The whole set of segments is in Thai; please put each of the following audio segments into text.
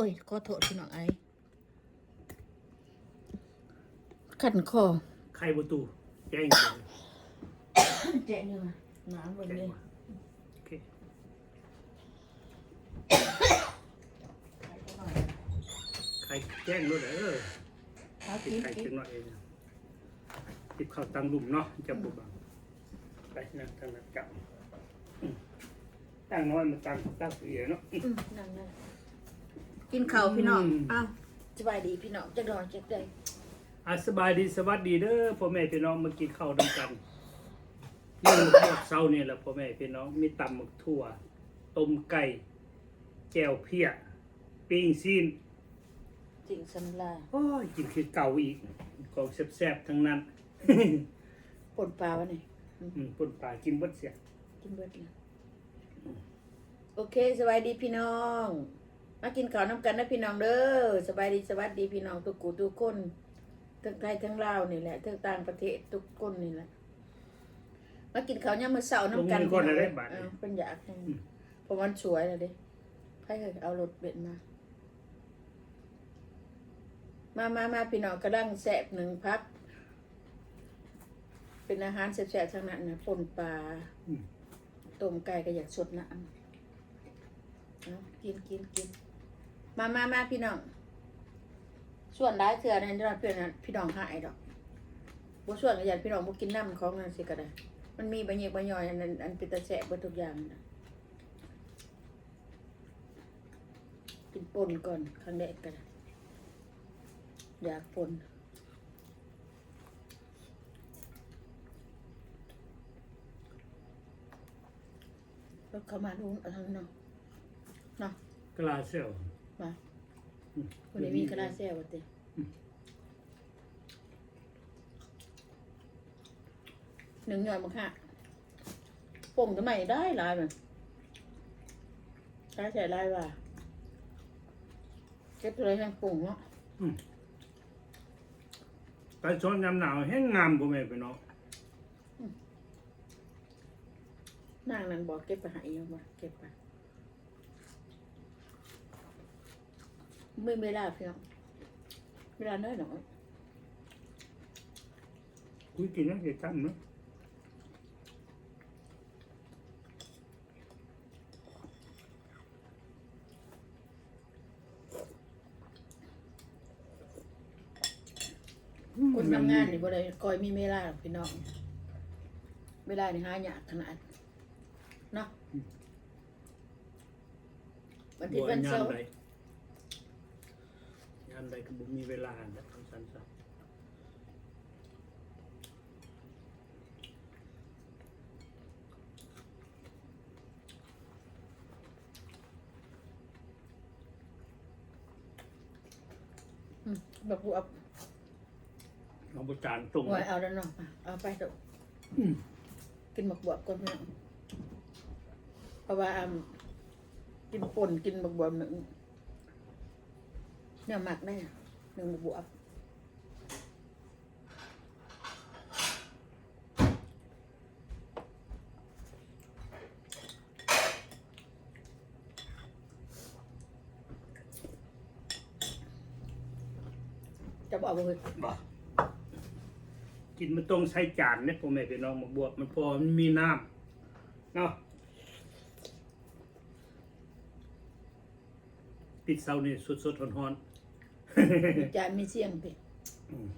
โอ้ยขอโทษพี่น้องไอ้ขันคอไข่ประตูแจ้งเลยแจ้งยังไงน้ำเบิ่งแจ้งเลยมาโอเคไข่แจ้งด้วยเออเอาติกิดนไข่กินจังหน่อยเองติดเข้าตังหลุมเนาะจะบุบังไปนั่งทางนั้นจับอืมตั้งน้อยมาตั้งตั้งเสียเนาะ อืมนั่งนั่ง กินข้าวพี่น้องอืม อ้าวสบายดีพี่น้องจักดอนจักใจอะสบายดีสวัสดีเด้อพ่อแม่พี่น้องมากินข้าวด้วยกันเรื่องพวกเช้านี่แหละพ่อแม่พี่น้องมีตำหมึกถั่วต้มไก่แจ่วเพี้ยปิ้งซีนจริงสำลาโอ้ยกินคือเก่าอีกของแซ่บๆทั้งนั้น ปนปลาวะนี่อืมปนปลากินเบดเสียกินเบิดเลยโอเคสบายดีพี่น้อง มากินข้าวน้ำกันนะพี่น้องเด้อสบายดีสวัสดีพี่น้องทุกกูทุกคนทั้งไทยทั้งลาวนี่แหละทั้งต่างประเทศทุกคนนี่แหละมากินข้าวยามมื้อเช้าน้ำกันลงมือก่อนเลยได้บาทเออเป็นอยากให้เพราะมันสวยเลยเด้ใครเคยเอารถเบ็ดมา มามามาพี่น้องกระดังแสบหนึ่งพัก เป็นอาหารแสบๆทั้งนั้นนะป่นปลาอืม ต้มไก่ก็อยากสดน้ำเอากินกินกิน มามามาพี่น้อง ส่วนร้ายเถื่อนในเราเพื่อนนะพี่น้องหายดอกบ่ส่วนก็อยากพี่น้องบ่กินน้ำของนั่นสิก็ได้ มันมีบะเยกบะยอยอันนั้นอันเป็นตะแสะเบิดทุกอย่างนะกินป่นก่อนครั้งแรกก็ได้อยากป่นแล้วเข้ามาดูอาทางเนาะเนาะกลาเซล มาอืมคนนี้มีกระดาษแซ่บติหนึ่งหน่อยมั้งค่ะป่งทำไมได้หลายมันได้ใส่ลายว่ะเก็บเลยให้ป่งเนาะไปชนยำหนาวแห้งงามพ่อแม่พี่น้องนางนั้นบอกเก็บไปใหายยังบ่เก็บไป ไม่เวลาเพียงเวลาน้อยหน่อยคุยกินนะเกี่ยวกันเนาะคนทำงานนี่บ่ได้คอยมีเวลาหรอกพี่น้องเวลานี่หายากขนาดเนาะวันที่บัววันยาเสามร์ ใดยามใดก็บ่มีเวลาแบบสั้นๆอืมแบบกูเอาเอาบจานตรงไว้เอาแล้วเนาะเอาไปเถอะอืมกินหมกบวบก่อนพี่น้องเพราะว่าอืมกินป่นกินหมกบวบหนึ่ง เนี่ยหมักได้หนึ่งหมกบวบจะบอกเฮ้ยบ่กินมันต้องใช้จานเนี่ยพ่อแม่พี่น้องมาบวกมันพอมันมีน้ำเนาะปิดเสานี่สดๆร้อน จานมีเสียงไปๆอืม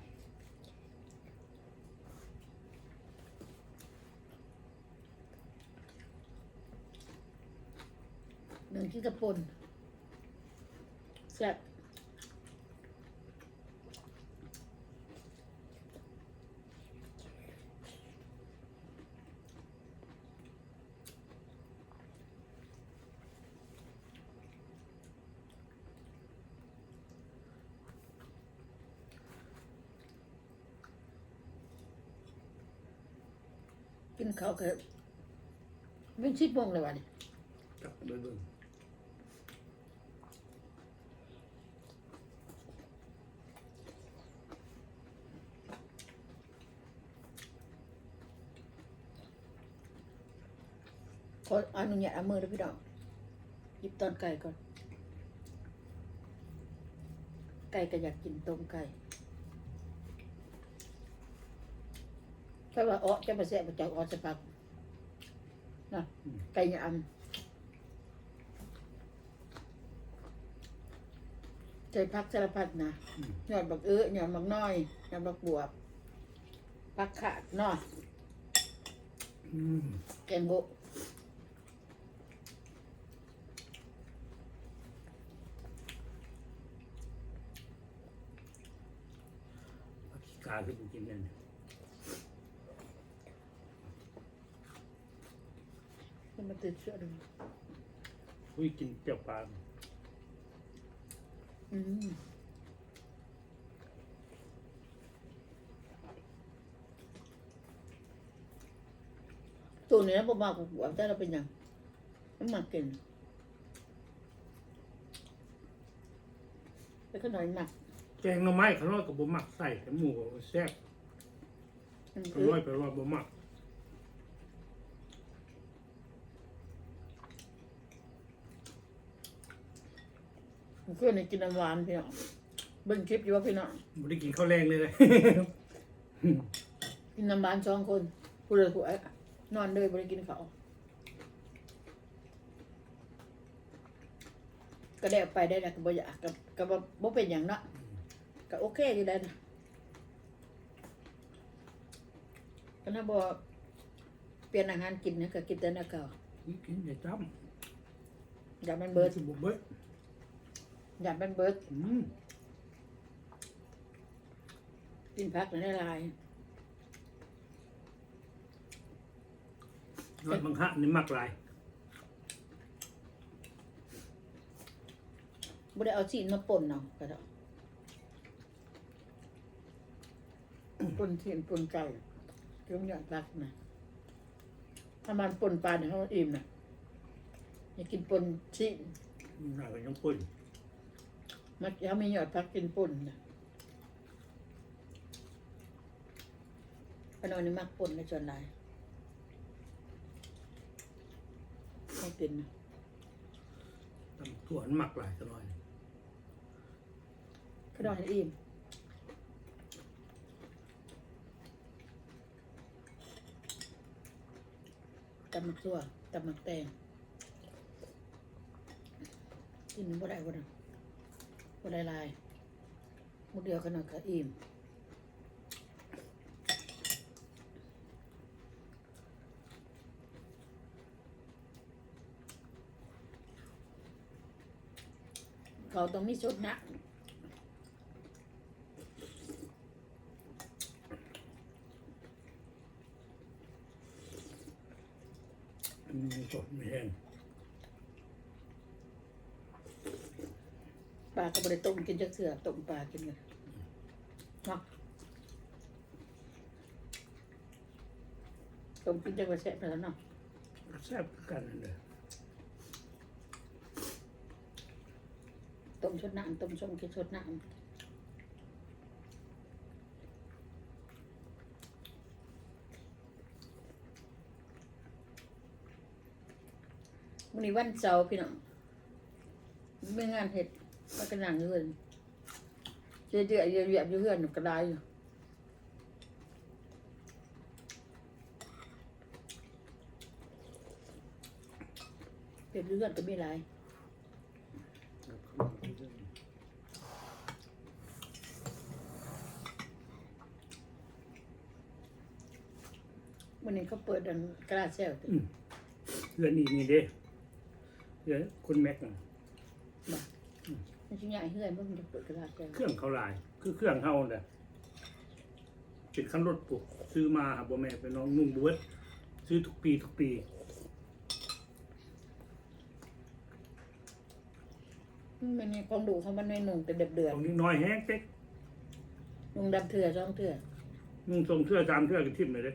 หนึ่งที่กระปนแซ่บ กินข้าวกับเป็นชิดโมงเลยวะเนี่ยจับเบิ่งขออนุญาตเอามือด้วยพี่ดอกหยิบตอนไก่ก่อน ไก่ก็อยากกินต้มไก่ ถ้าว่าอ้อจะมาแซ่บมาจากอ้อจะปักนะไก่ยำใจพักสารพัดนะอืมหยอดบักเอื้อหยอดบักน้อยหยอดบักบวบพักขาดเนาะอืมแกงโบะผักชีกาคือบุกินนั่น มันมาติดเชื้อดูอุ้ยกินเจียวปลาอืมตัวนี้นะผมมากกว่าบวบแต่เราเป็นหยังมันมากินแล้วก็หน่อยหนักแกงหน่อไม้ขน้อยกับบ่มักใส่แต่หมูก็แซ่บมันขคือน้อยแปลว่าบ่มัก มันคือในกินน้ำหวานพี่น้องเบิ่งคลิปอยู่ว่าพี่น้องบ่ได้กินข้าวแรงเลยเลยกินน้ำหวานสองคนผู้เลยผู้นอนเลยบริกินเขาวก็ได้ไปได้นะก็บ่อยากกับกับว่าบ่เป็นอย่างเนาะก็โอเคอยู่ได้นะก็น่าบ่เปลี่ยนอาหารกินนะก็กินแต่น้ำเก่ากินอย่าจ้อยากมันำเบิดสิบ่เบิด อยากมันเบิดอืมกินผักในละลายยอดมังคะนี่มักหลายบ่ได้เอาซีนมาป่นเนาะก็ได้ป่นซีนป่นไก่เครื่องอยากรักนะถ้ามันป่นปลาเนี่ยเขาอิ่มนะอยากกินป่นซีนน่าก็ยังป่น มันเขามีหยอดพักกินป่นนะพนอนนี่มักป่นในส่วนหลายไม่กินนะตำถั่วมันมักหลายขน้อยขนอนให้อิ่มตำมักตัวตำมักแตงกินบ่ได้บ่ได้ บ่ได้หลายๆมุดเดียวขนหน่อนก็อิ่มเขาต้องมีสดนะอันนี้สดไม่แห้ง ลาก็บ่ได้ต้มกินจักเสือต้มปลากินกันเนาะต้มกินจักว่าแซ่บแล้วเนาะแซ่บคือกันนั่นแหละต้มชดน้ำต้มส้มกินชดน้ำวันนี้วันเสาร์พี่น้องไม่งานเห็ด ก็กระหนังเงินเจ๊เจ๊เรียบๆอยู่เพื่อนกระไดอยู่เป็นเลือดก็ไม่ไรวันนี้เขาเปิดดันกระดาษเซลอืมเพื่อนอีกนี่เด้เพื่อนคุณแม็กน่ะ มันชิ้นใหญ่เฮือนมันจะเปิดกระดาษเซลเครื่องเขาหลาย คือเครื่องเฮาน่ะเป็นคันรถปุ๊ซื้อมาหาบ่แม่ไปน้องนุ่งบวชซื้อทุกปีทุกปีมันนี่ของดูเขามันในหนุ่งแต่เดือดเดือดของนี้น้อยแห้งเจ๊กนุ่งดำเถื่อช่องเถื่อนุ่งทรงเสื้อตามเสื้อกันทิ่มเลยเด้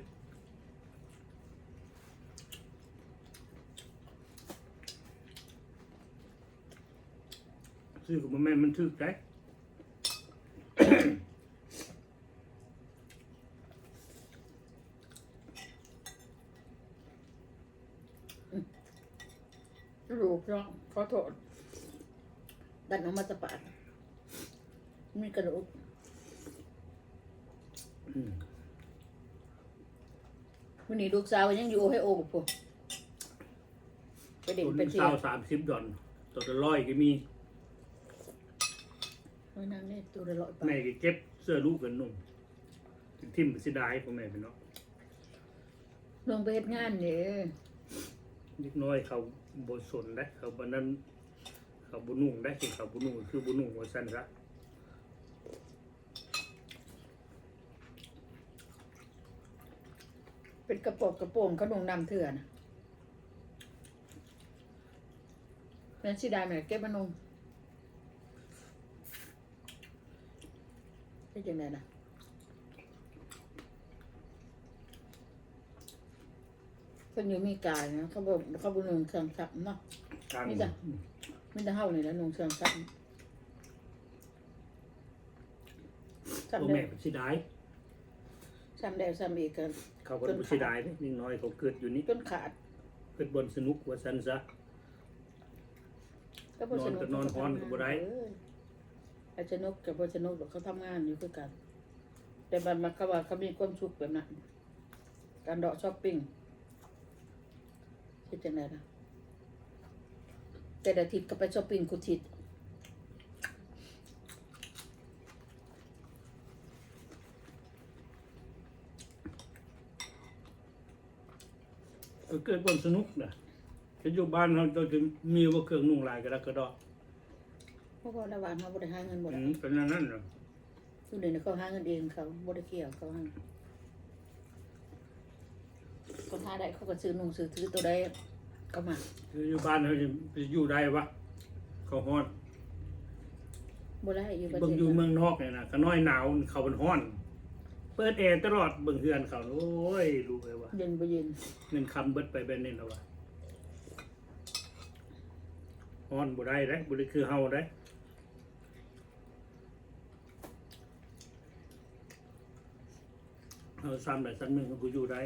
ซื้อกับบ่แม่นมันถึกได้รูปช่องขอโทษ ดันออกมาสะปาดมีกระดูกอืมวันนี้ลูกสาวยังอยู่ให้โอกับพวกไปเด็กตัวไปนึงเที่ยเศร้าวสามสิบดอนตัวละร้อยก็มี ไม่นั่งเนี่ยตัวละร้อยบาแม่ทก็เก็บเสื้อลูกกันนุ่งทิ่มไปสิได้พ่อแม่พี่น้องลงไปเฮ็ดงานเนี่ยเล็กน้อยเขาบสนได้เขาบันนั้น เขาบุนุ่งได้คือเขาบุนุ่งคือบุนุ่งว่าสั้นซะเป็นกระโปรงกระโปรงเขาลงนำเถื่อนนะนั่นสิได้ไหมเก็บมานง เป็นยังไงนะคนอยู่มีกายนะเขาบอกเขาบุญงเครื่องซักเนาะกลางนี่จ้ะไม่ได้เฮาเลยนะนงเครื่องซักซักพ่อได้แม่เป็นสิได้ซ้ำได้ซ้ำอีกกันเขาก็เป็นสิได้เด้นิดน้อยเขาเกิดอยู่นี่จนขาดเกิดบนสนุกว่าสั้นซะ ก็บ่สนุกนอนก็นอนฮ้อนก็บ่ได้ เออ ไอ้สนุกกับบ่สนุกหรอกเขาทำงานอยู่คือกัน แต่บัดมาเขาว่าเขามีความสุขแบบนั้นการเดาะช้อปปิ้งคิดจังไดล่ะแต่อาทิตย์ก็ไปช้อปปิ้งคุทิตย์ก็เกิดบนสนุกนะจะอยู่บ้านเราจะมีว่าเครื่องนุ่งลายกระดักกระดอก ราะว่าระหว่างเขาบ่ได้หาเงินบ่อืได้มเป็นอย่างนั้นเหรออยู่นี่เขาหาเงินเองเขาบ่ได้เกี่ยวเขาหาคนหาได้เขาก็ซื้อนุ่งซื้อถือตัวใดก็มาคืออยู่บ้านเราจะจะอยู่ได้วะเขาฮ้อนบ่ได้อยู่ประเบิ่งเทศอยู่นั้นเมืองนอกเนี่ยนะก็น้อยหนาวเขาเป็นฮ้อน เปิดแอร์ตลอดเบิ่งเฮือนเขาโอ้ยรู้เลยว่าเย็นบ่เย็นเงินคำเบิดไปแบบนี้แล้ววะฮ้อนบ่ได้ได้บ่ได้คือเฮาได้เฮา ซ้ำได้ซ้ำหนึงก็อยู่ได้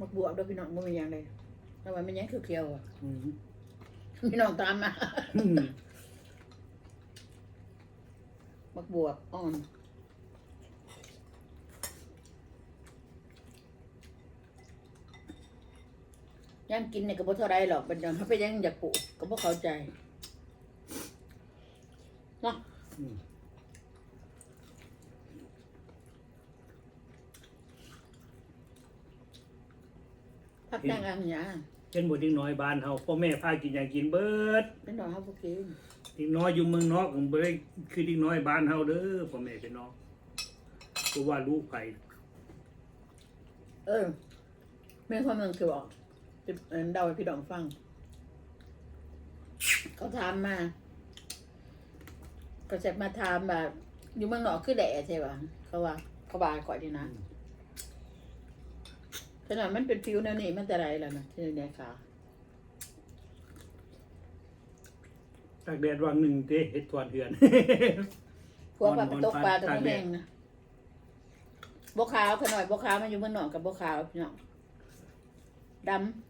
มักบวบเด้อพี่น้องบ่มีหยังเลยแต่ว่ามันยังเขียวๆอะอืมพี่น้องตามมาอืมมักบวบอ่อน ย่างกินเนี่ยก็บ่เท่าไรหรอกบัดยังเขาไปยังอยากปลูกก็บ่เข้าใจเนาะอืมพักนั่งอ่างหยาเช่นบ่เด็กน้อยบ้านเฮาพ่อแม่พากินหยังกินเบิดเป็นดอกเฮาบ่กินเด็กน้อยอยู่เมืองนอกก็บ่ได้คือเด็กน้อยบ้านเฮาเด้อพ่อแม่พี่น้องเพราะว่าลูกไผเออแม่ความเมืองคือบอก จะเอิ่นเดาให้พี่ดองฟัง เขาถามมาก็จะมาถามแบบอยู่เมืองนอกคือแดดใช่ป่ะเขาว่า เขาบาก่อนดีนะขนาดมันเป็นผิวแนวนี้มันแต่ไรล่ะนะที่ไหนคะตากแดดวังหนึงเด้เฮ็ดทวนเฮือนพวกปลาไปตกปลาตตะากมแดแดดงนะบกขาวขน่อยบกขาวมันอยู่เมืองนอกกับบกขาวพี่น้องดำ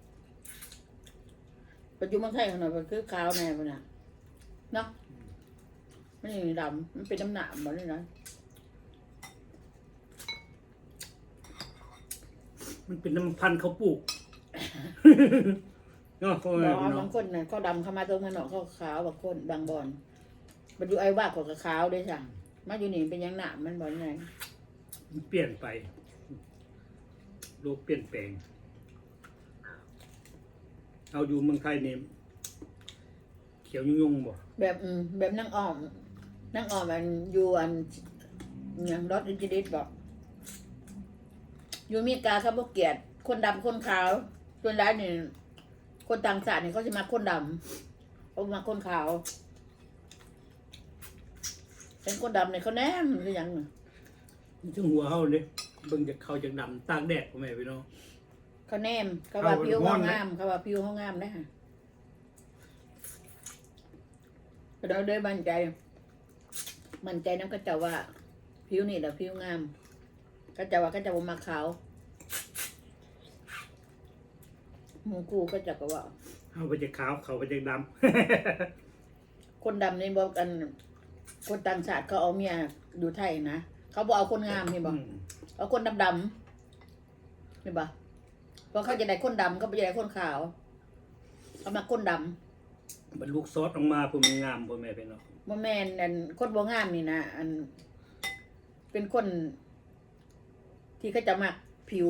ปัจจุบันไทยขน่อยมันคือขาวแน่ปะเนี่ยเนาะไม่ใช่ดำมันเป็นน้ำหนามบ่เลยนะมันเป็นน้ำพันธุ์เขาปลูก เนาะพ่อบแม่อกพี่น้อบางคนน่ะเขาดำเข้ามาตรงเมืองนอกเขาขาวบางคนบางบอนมันอยู่ไอ้ว่าเขาก็ขาวด้วยสั่งมาอยู่นี่เป็นหยังหนามมันบ่ไง มันเปลี่ยนไป โลกเปลี่ยนแปลง เอาอยู่เมืองไทยนี่เขียวยุ่งๆบ่แบบอืมแบบนั่งอ้อมนั่งอ้อมอันอยู่อันหยังรถอินจิดิตบอกอยู่อเมริกาเขาบอกเกลียดคนดำคนขาวส่วนร้ายนี่คนต่างชาตินี่เขาจะมาคนดำเขามาคนขาว เป็นคนดำเนี่ยเขาแนมคือหยังน่ะมันถึงหัวเฮาเด้เบิ่งจากเขาจากดำตากแดดพ่อแม่พี่น้อง เขาแนมเขาว่าเอาผิวฮ้อเขานนะงามเขาว่าผิวเขางามได้ค่ะเราได้มั่นใจ มั่นใจน้ำก็จะว่า ผิวนี่แหละผิวงาม ก็จะว่าก็จะบ่มาขาวหมูกูก็จะกว่าเอาไปจากขาวเขาไปจากดคนดำนี่บอกกัน คนต่างชาติเขาเอาเมียอยู่ไทยนะ เขาบอกเอาคนงามนี่ำบอกอืมเอาคนดำดำๆนี่บอก เพราะเขาจะได้คนดำเขาไม่จะได้คนขาวเขามาคนดำมันลูกซอสออกมาผมนงามพ่อแม่พี่น้องบ่แม่นอันคนบ่งามนี่นะอัน เป็นคน ที่เขาจะมักผิว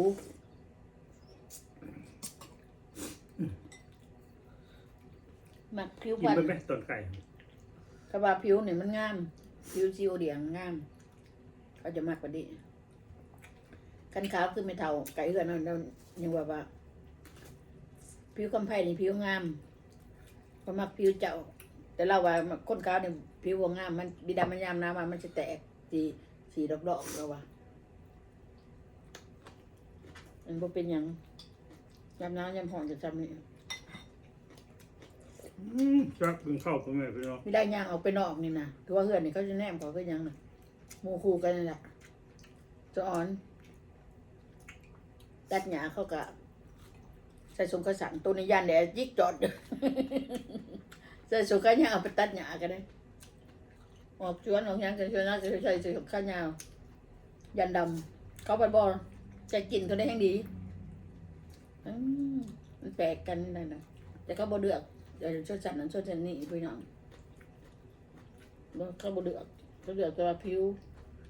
มักผิวกินพรรไปณไหมต้นไก่เขาว่าผิวนี่มันงาม ผิวซีโอเดียงงาม เขาจะมักกว่านี้ คันขาวคือไม่เท่าไก่เหือนนั่นนั่นยังว่าว่า ผิวกำไพนี่ผิวงามเขามักผิวเจ้า แต่เราว่าคนขาวเนี่ยผิวบ่งาม มันบิดามันยามน้ำมามันจะแตกสีสีดอกๆเราว่ามันบ่เป็นหยังยามน้ำยามหอนจะจำนี่อืมจักเป็นข้าวพ่อแม่พี่น้องไม่ได้ย่างเอาไปนอกนี่นะถือว่าเฮือนนี่เขาจะแนมเขาก็ยังนะหมูคู่กันนี่แหละจะอ่อน ตัดหญ้าเขาก็ใส่สงกระสันตัวนี้ยันแดดยิกจอดใส่สงกระยาวไปตัดหญ้ากันได้ออกชวนออกยังกันชวนน่าจะใส่สงกระยายันดำเขาไปบอลใจกินเขาได้แห่งดีมันแปลกกันนี่นนะแต่เขาบอเดือกเดี๋ยวชดจันนั้นชดจันนี่พี่น้องเขาบอเดือกเขาเดือกแต่ว่าผิว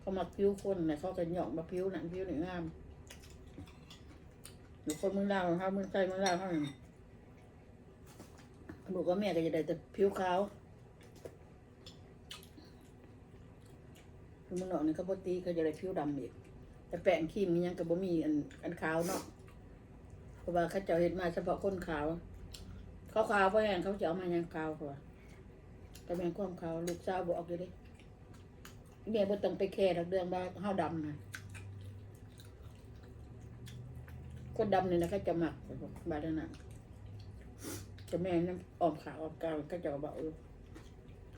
เขามักผิวคนนะเขาก็หย่องมาผิวหนั่นผิวนี่งาม อยู่คนเมืองลาวเขาเมืองไทยเมืองลาวเขาเนี่ยลูกกับแม่ก็จะได้แต่ผิวขาวคนเมืองนอกนี่เขาปกติเขาจะได้ผิวดำอีกแต่แป้งครีมมันยังกับบ่มีอันอันขาวเนาะเพราะว่าเขาเจะเห็นมาเฉพาะคนขาวเขาขาวเพราะแห้งเขาจะเอามายังขาวกว่าแต่แม่ความขาวลูกสาวบอกอยู่เดิแม่บ่ต้องไปแคร์ดอกเรื่องว่าเฮาดำนะ คนดำนี่นะเขาจะหมักบาดนั้นจะแม่น้ำออมขาวออมกาวก็จะบอกอยู่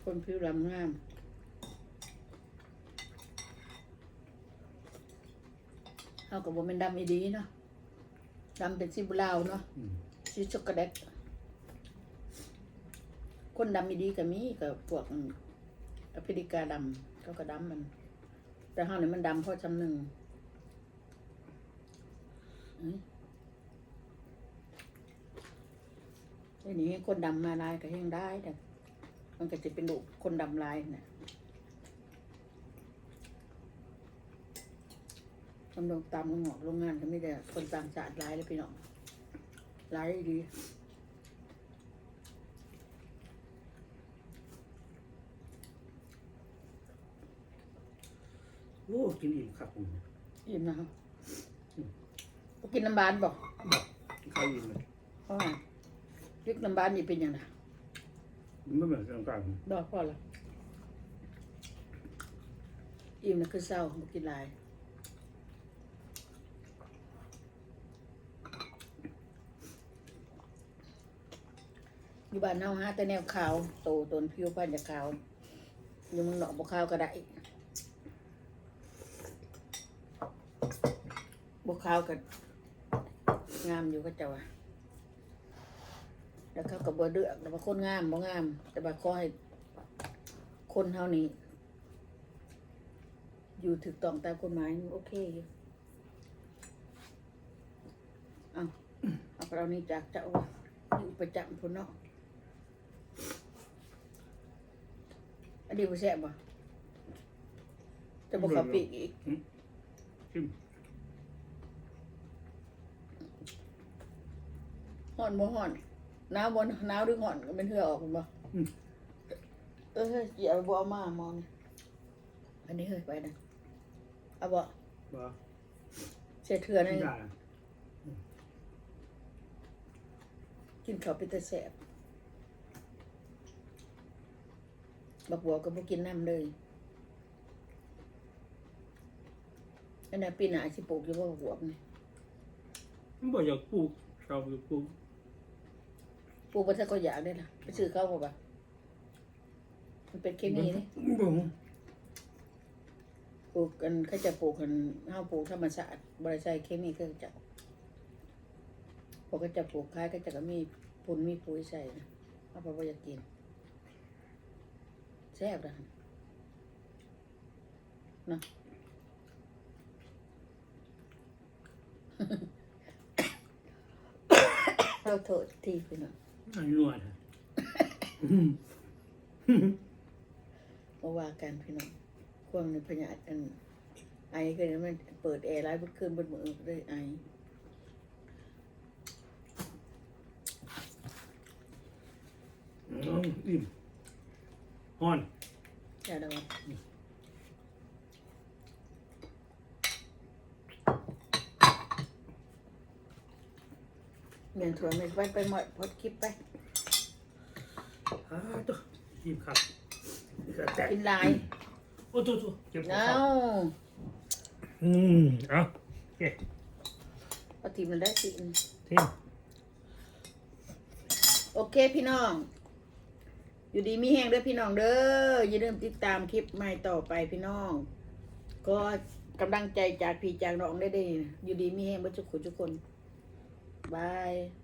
คนผิวดำงามเฮากับบ่แม่นดำอีดีเนาะดำเป็นสีบุลาวเนาะอืมสีช็อกโกแลตคนดำอีดีก็มีกับพวกแอฟริกาดำเขาก็ดำมัน แต่ห้านี่มันดำเพราะจำหนึ่งอื ทีนี้คนดำมาลายก็ยังได้แต่มันก็จะเป็นลูกคนดำลายนะตำรวจตามโรงงอกโรงงานก็ไม่ได้คนต่างชาติลายเลยพี่น้องลายดีโอ้กินอิ่มครับผมอิ่มนะครับบ่กินน้ำบานบอกข้าวอิ่มเลยเพราะ ว่ายึกน้ำบานนี่เป็นยังไงมันไม่เหมือนกันดอกพอละอิ่มนะคือเศร้าบ่กินหลายอยู่บ้านเฮาหาแต่แนวขาว โตตนผิวพันธุ์จะขาวอยู่เมึงนอกบ่ขาวก็ได้บ่ขาวก็งามอยู่ก็เจ้าว่า แล้วเขาก็บ่เลือกแต่ว่าคนงามบ่งาม แต่ว่าขอให้คนเฮานี่อยู่ถูกต้องตามกฎหมายโอเคอยู่เอาเอาเรานี่จากเจ้าว่าอยู่ประจำพุ่นเนาะอันนี้บ่แซ่บบ่จะบ่เข้าปีกอีกชิมฮ้อนบ่ฮ้อน หนาวบ่หนาวหรือฮ้อนก็เป็นเหือออกพุ่นบ่เออเฮ้ยอย่าบ่เอามามองนี่อันนี้เฮ้ยไปนะเอาบ่ว่าเสียเถื่อนั่นได้กินข้าวเป็นแต่แสบบักบัวก็บ่กินน้ำเลยอันนั้นปีหน้าสิปลูกอยู่บ่บักบัวนี่ มันบอกอยากปลูกชาวอยากปลูก ปลูกบ่ทันก็อยากได้ล่ะไปซื้อเขาบ่บ่ะมันเป็นเคมีนี่บ่ปลูกกันเขาจะปลูกกันเฮาปลูกธรรมชาติบ่ได้ใช้เคมีคือเจ้าพวกก็จะปลูกคล้ายก็จะก็มีปุ่นมีปุ๋ยใส่นะเอาไปว่าจะกินแซ่บนะเนาะเราโทษทีพี่น้องอัน นวดมาว่ากันพี่น้องความในพญาอัน ไอก็เนี่ยมันเปิดแอร์ไล่บนคืนบนมือเลยไออืมอิ่มฮ้อนแค่นั้น เมียนถั่วไม่ไปไปหมดพดคลิปไป อ้าวตัวอิ่มครับนี่ก็แตกกินลายโอ้ตัวตัวเจ็บหัวเอ้าเข่าอืมเอาโอเคปฏิมันได้สิทิ้ง โอเคพี่น้อง อยู่ดีมีแห้งเด้อพี่น้องเด้ออย่าลืมติดตามคลิปใหม่ต่อไปพี่น้อง ก็กำลังใจจากพี่จากน้องได้เด้อยู่ดีมีแห้งเบ่ทุกคนทุกคน บาย